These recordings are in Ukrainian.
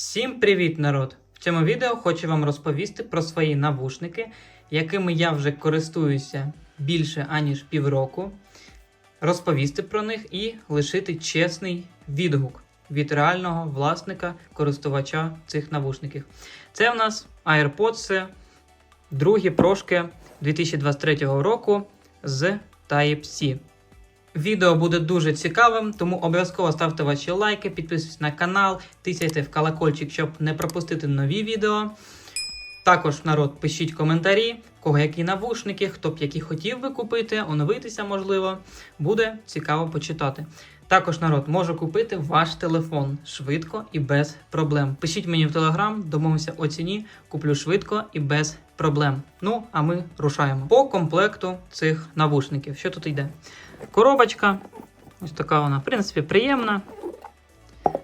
Всім привіт, народ! В цьому відео хочу вам розповісти про свої навушники, якими я вже користуюся більше аніж півроку, розповісти про них і лишити чесний відгук від реального власника, користувача цих навушників. Це в нас AirPods другі прошки 2023 року з Type-C. Відео буде дуже цікавим, тому обов'язково ставте ваші лайки, підписуйтесь на канал, тисяйте в колокольчик, щоб не пропустити нові відео. Також народ пишіть коментарі, кого які навушники, хто б які хотів би купити, оновитися можливо. Буде цікаво почитати. Також народ може купити ваш телефон швидко і без проблем. Пишіть мені в телеграм, домовимося о ціні, куплю швидко і без проблем. Ну, а ми рушаємо по комплекту цих навушників. Що тут йде? Коробочка. Ось така вона, в принципі, приємна.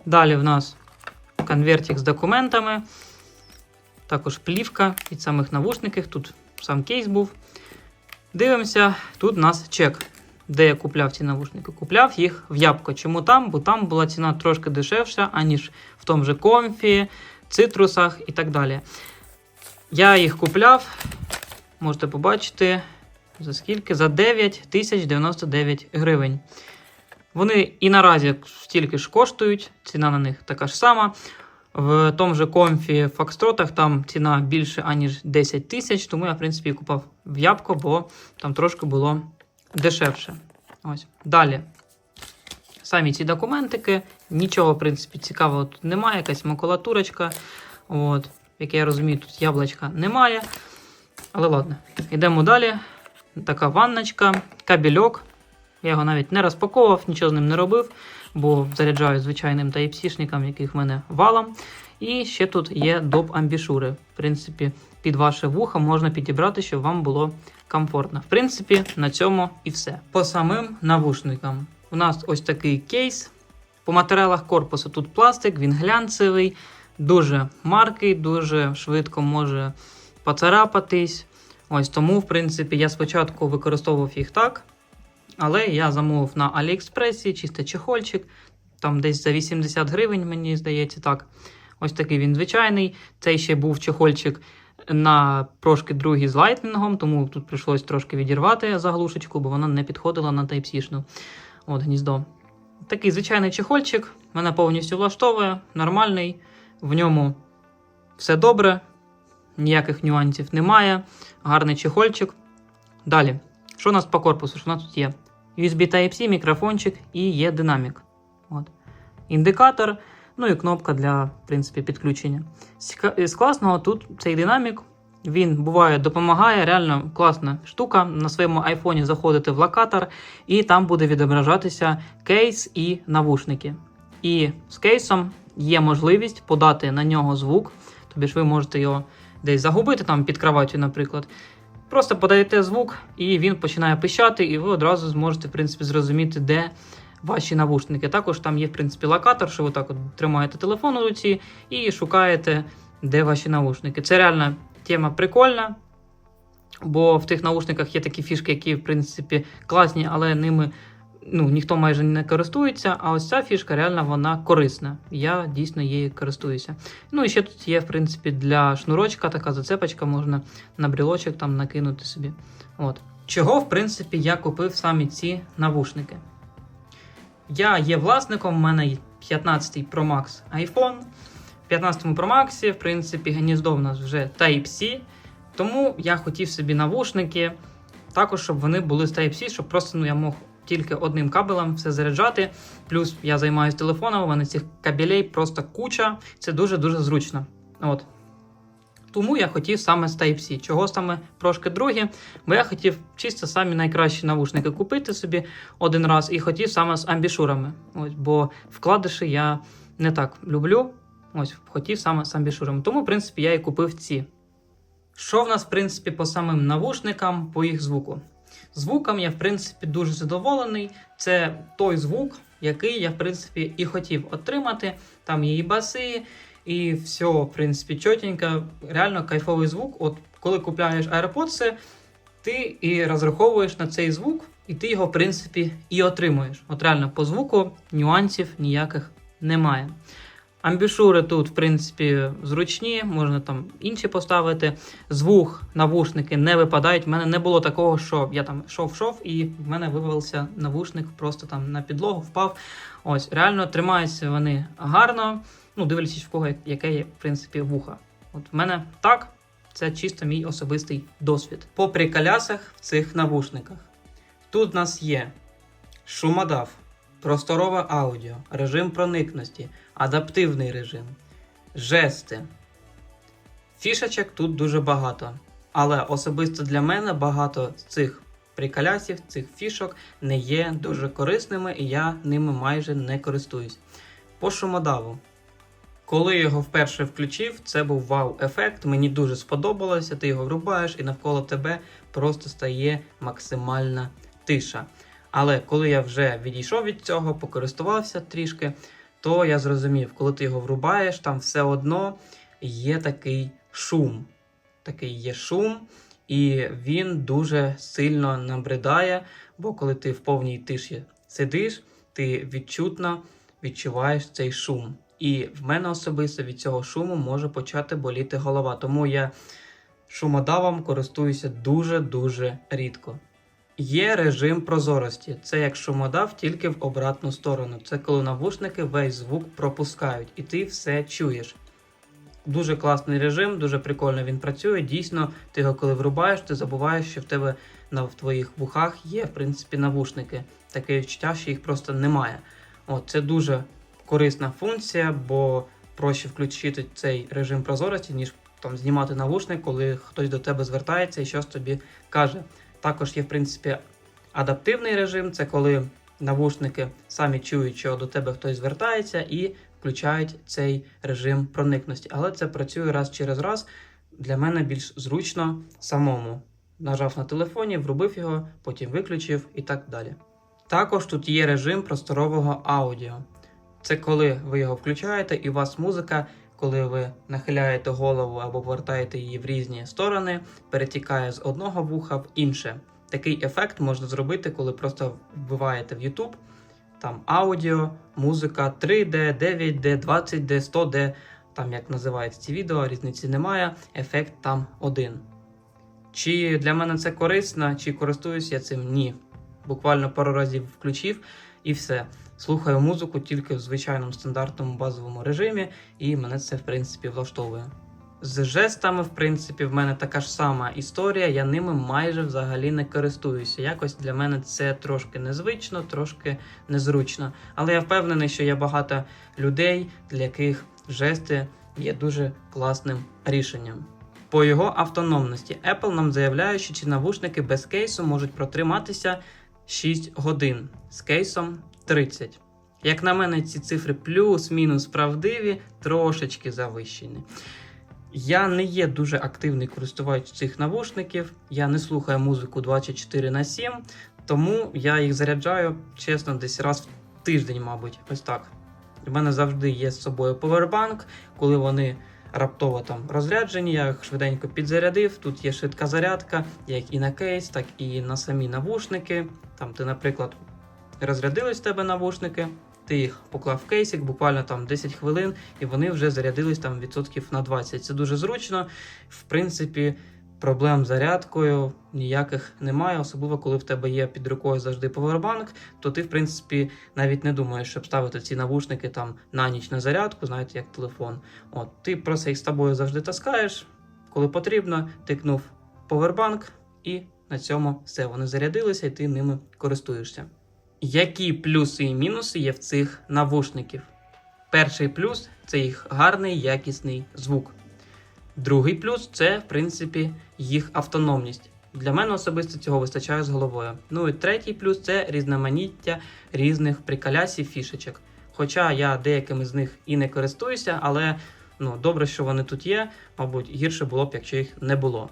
Далі в нас конвертик з документами. Також плівка від самих навушників. Тут сам кейс був. Дивимося, тут у нас чек, де я купляв ці навушники. Купляв їх в Ябко. Чому там? Бо там була ціна трошки дешевша, аніж в тому же комфі, цитрусах і так далі. Я їх купляв, можете побачити, за скільки? За 9 тисяч 99 гривень. Вони і наразі стільки ж коштують, ціна на них така ж сама. В тому же комфі Фокстротах там ціна більше, аніж 10 тисяч, тому я, в принципі, купав в Ябко, бо там трошки було дешевше. Ось. Далі. Самі ці документики. Нічого, в принципі, цікавого тут немає. Якась макулатурочка. От. Як я розумію, тут яблучка немає. Але ладно, йдемо далі. Така ванночка, кабельок. Я його навіть не розпаковував, нічого з ним не робив, бо заряджаю звичайним Type-C-шникам, яких в мене валом. І ще тут є доп амбішури. В принципі, під ваше вухо можна підібрати, щоб вам було комфортно. В принципі, на цьому і все. По самим навушникам. У нас ось такий кейс. По матеріалах корпусу тут пластик, він глянцевий, дуже маркий, дуже швидко може поцарапатись. Ось тому, в принципі, я спочатку використовував їх так. Але я замовив на Аліекспресі чисто чехольчик. Там десь за 80 гривень, мені здається, так. Ось такий він звичайний. Цей ще був чехольчик на прошки другий з лайтнингом, тому тут прийшлось трошки відірвати заглушечку, бо вона не підходила на Type-C-шну От гніздо. Такий звичайний чехольчик, мене повністю влаштовує, нормальний. В ньому все добре, ніяких нюансів немає. Гарний чехольчик. Далі. Що у нас по корпусу? Що у нас тут є? USB Type-C, мікрофончик і є динамік. От. Індикатор, ну і кнопка для в принципі, підключення. З класного тут цей динамік. Він буває допомагає, реально класна штука. На своєму айфоні заходите в локатор, і там буде відображатися кейс і навушники. І з кейсом є можливість подати на нього звук, тобі ж ви можете його десь загубити там під кроваттю, наприклад. Просто подаєте звук, і він починає пищати, і ви одразу зможете в принципі, зрозуміти, де ваші навушники. Також там є в принципі, локатор, що ви так от тримаєте телефон у руці і шукаєте, де ваші навушники. Це реально тема прикольна, бо в тих наушниках є такі фішки, які в принципі класні, але ними ну, ніхто майже не користується. А ось ця фішка реально вона корисна. Я дійсно її користуюся. Ну і ще тут є, в принципі, для шнурочка така зацепочка, можна на брілочок там накинути собі. От. Чого, в принципі, я купив самі ці навушники? Я є власником, в мене 15 Pro Max iPhone. В 15 Pro Max, в принципі, гніздо в нас вже Type-C. Тому я хотів собі навушники, також, щоб вони були з Type-C, щоб просто ну, я мог тільки одним кабелем все заряджати. Плюс я займаюся телефоном, у мене цих кабелей просто куча. Це дуже-дуже зручно. От. Тому я хотів саме з Type-C. Чого саме трошки друге? Бо я хотів чисто самі найкращі навушники купити собі один раз і хотів саме з амбішурами. Ось, бо вкладиші я не так люблю. Ось, хотів саме з амбішурами. Тому, в принципі, я і купив ці. Що в нас, в принципі, по самим навушникам, по їх звуку? Звуком я, в принципі, дуже задоволений. Це той звук, який я, в принципі, і хотів отримати. Там є і баси, і все, в принципі, чотенько. Реально кайфовий звук. От коли купляєш AirPods, ти і розраховуєш на цей звук, і ти його, в принципі, і отримуєш. От реально по звуку нюансів ніяких немає. Амбішури тут, в принципі, зручні, можна там інші поставити. З вух навушники не випадають. У мене не було такого, що я там йшов-шов, і в мене вивалився навушник просто там на підлогу, впав. Ось, реально тримаються вони гарно. Ну, дивлячись, в кого яке є, в принципі, вуха. От в мене так, це чисто мій особистий досвід. По приколясах в цих навушниках. Тут в нас є шумодав, просторове аудіо, режим проникності, адаптивний режим, жести. Фішечок тут дуже багато. Але особисто для мене багато з цих приколясів, цих фішок не є дуже корисними, і я ними майже не користуюсь. По шумодаву. Коли його вперше включив, це був вау-ефект. Мені дуже сподобалося. Ти його врубаєш, і навколо тебе просто стає максимальна тиша. Але коли я вже відійшов від цього, покористувався трішки, то я зрозумів, коли ти його врубаєш, там все одно є такий шум. Такий є шум, і він дуже сильно набридає, бо коли ти в повній тиші сидиш, ти відчутно відчуваєш цей шум. І в мене особисто від цього шуму може почати боліти голова. Тому я шумодавом користуюся дуже-дуже рідко. Є режим прозорості. Це як шумодав тільки в обратну сторону. Це коли навушники весь звук пропускають, і ти все чуєш. Дуже класний режим, дуже прикольно він працює. Дійсно, ти його коли врубаєш, ти забуваєш, що в тебе на в твоїх вухах є, в принципі, навушники. Таке відчуття, що їх просто немає. От, це дуже корисна функція, бо проще включити цей режим прозорості, ніж там знімати навушник, коли хтось до тебе звертається і щось тобі каже. Також є, в принципі, адаптивний режим це коли навушники самі чують, що до тебе хтось звертається, і включають цей режим проникності. Але це працює раз через раз. Для мене більш зручно самому. Нажав на телефоні, врубив його, потім виключив і так далі. Також тут є режим просторового аудіо. Це коли ви його включаєте, і у вас музика, коли ви нахиляєте голову або повертаєте її в різні сторони, перетікає з одного вуха в інше. Такий ефект можна зробити, коли просто вбиваєте в YouTube там аудіо, музика 3D, 9D, 20D, 100D, там як називають ці відео, різниці немає. Ефект там один. Чи для мене це корисно, чи користуюсь я цим? Ні. Буквально пару разів включив і все. Слухаю музику тільки в звичайному стандартному базовому режимі, і мене це в принципі влаштовує. З жестами, в принципі, в мене така ж сама історія, я ними майже взагалі не користуюся. Якось для мене це трошки незвично, трошки незручно. Але я впевнений, що є багато людей, для яких жести є дуже класним рішенням. По його автономності Apple нам заявляє, що ці навушники без кейсу можуть протриматися 6 годин з кейсом 30. Як на мене, ці цифри плюс-мінус правдиві, трошечки завищені. Я не є дуже активний користувач цих навушників, я не слухаю музику 24 на 7, тому я їх заряджаю, чесно, десь раз в тиждень, мабуть, ось так. У мене завжди є з собою повербанк, коли вони раптово там розряджені, я їх швиденько підзарядив. Тут є швидка зарядка, як і на кейс, так і на самі навушники. Там ти, наприклад, розрядились в тебе навушники, ти їх поклав в кейсик, буквально там 10 хвилин, і вони вже зарядились там відсотків на 20. Це дуже зручно. В принципі, проблем з зарядкою ніяких немає, особливо коли в тебе є під рукою завжди повербанк, то ти, в принципі, навіть не думаєш, щоб ставити ці навушники там на ніч на зарядку, знаєте, як телефон. От, ти просто їх з тобою завжди таскаєш, коли потрібно, тикнув повербанк, і на цьому все. Вони зарядилися, і ти ними користуєшся. Які плюси і мінуси є в цих навушників? Перший плюс це їх гарний якісний звук. Другий плюс це, в принципі, їх автономність. Для мене особисто цього вистачає з головою. Ну і третій плюс це різноманіття різних приколясів, фішечок. Хоча я деякими з них і не користуюся, але ну, добре, що вони тут є. Мабуть, гірше було б, якщо їх не було.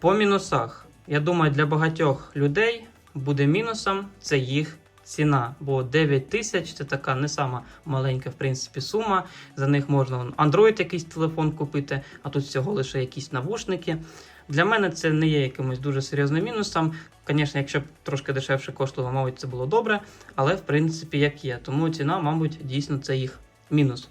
По мінусах, я думаю, для багатьох людей буде мінусом це їх ціна. Бо 9 тисяч це така не сама маленька, в принципі, сума. За них можна Android якийсь телефон купити, а тут всього лише якісь навушники. Для мене це не є якимось дуже серйозним мінусом. Звісно, якщо б трошки дешевше коштувало, мабуть, це було добре, але в принципі як є. Тому ціна, мабуть, дійсно це їх мінус.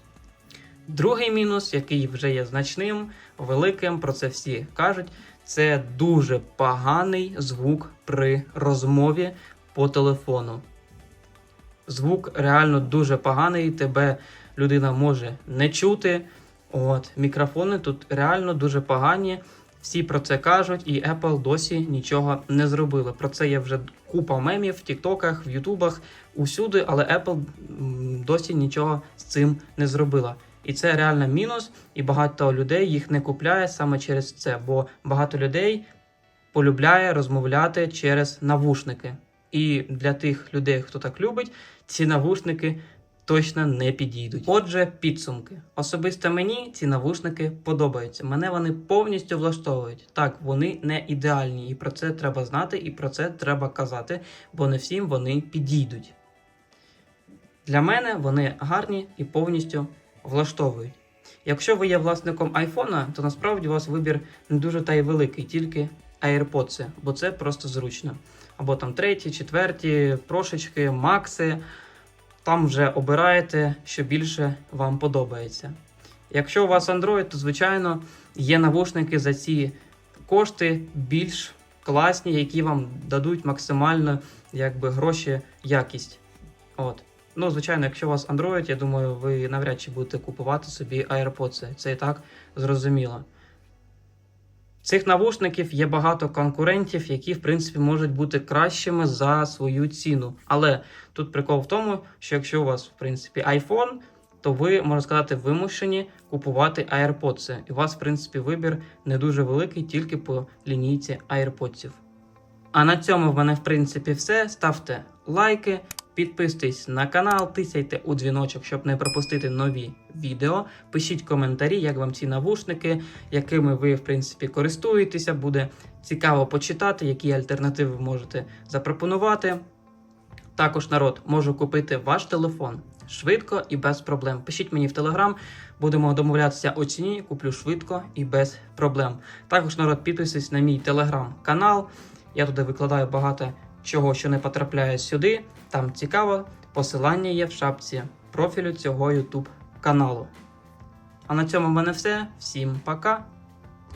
Другий мінус, який вже є значним, великим, про це всі кажуть, це дуже поганий звук при розмові по телефону. Звук реально дуже поганий, тебе людина може не чути. От, мікрофони тут реально дуже погані. Всі про це кажуть, і Apple досі нічого не зробили. Про це є вже купа мемів в Тіктоках, в Ютубах, усюди, але Apple досі нічого з цим не зробила. І це реально мінус, і багато людей їх не купляє саме через це, бо багато людей полюбляє розмовляти через навушники. І для тих людей, хто так любить, ці навушники точно не підійдуть. Отже, підсумки. Особисто мені ці навушники подобаються. Мене вони повністю влаштовують. Так, вони не ідеальні, і про це треба знати, і про це треба казати, бо не всім вони підійдуть. Для мене вони гарні і повністю влаштовують. Якщо ви є власником айфона, то насправді у вас вибір не дуже та й великий, тільки AirPods, бо це просто зручно. Або там треті, четверті, прошечки, макси. Там вже обираєте, що більше вам подобається. Якщо у вас Android, то звичайно є навушники за ці кошти більш класні, які вам дадуть максимально якби, гроші якість. От. Ну, звичайно, якщо у вас Android, я думаю, ви навряд чи будете купувати собі AirPods. Це і так зрозуміло. Цих навушників є багато конкурентів, які, в принципі, можуть бути кращими за свою ціну. Але тут прикол в тому, що якщо у вас, в принципі, iPhone, то ви, можна сказати, вимушені купувати AirPods. І у вас, в принципі, вибір не дуже великий, тільки по лінійці AirPods. А на цьому в мене, в принципі, все. Ставте лайки, підписуйтесь на канал, тисяйте у дзвіночок, щоб не пропустити нові відео. Пишіть коментарі, як вам ці навушники, якими ви, в принципі, користуєтеся. Буде цікаво почитати, які альтернативи можете запропонувати. Також народ можу купити ваш телефон швидко і без проблем. Пишіть мені в телеграм, будемо домовлятися о ціні, куплю швидко і без проблем. Також народ підписуйтесь на мій телеграм-канал. Я туди викладаю багато чого, що не потрапляє сюди. Там цікаво. Посилання є в шапці профілю цього YouTube каналу. А на цьому в мене все. Всім пока!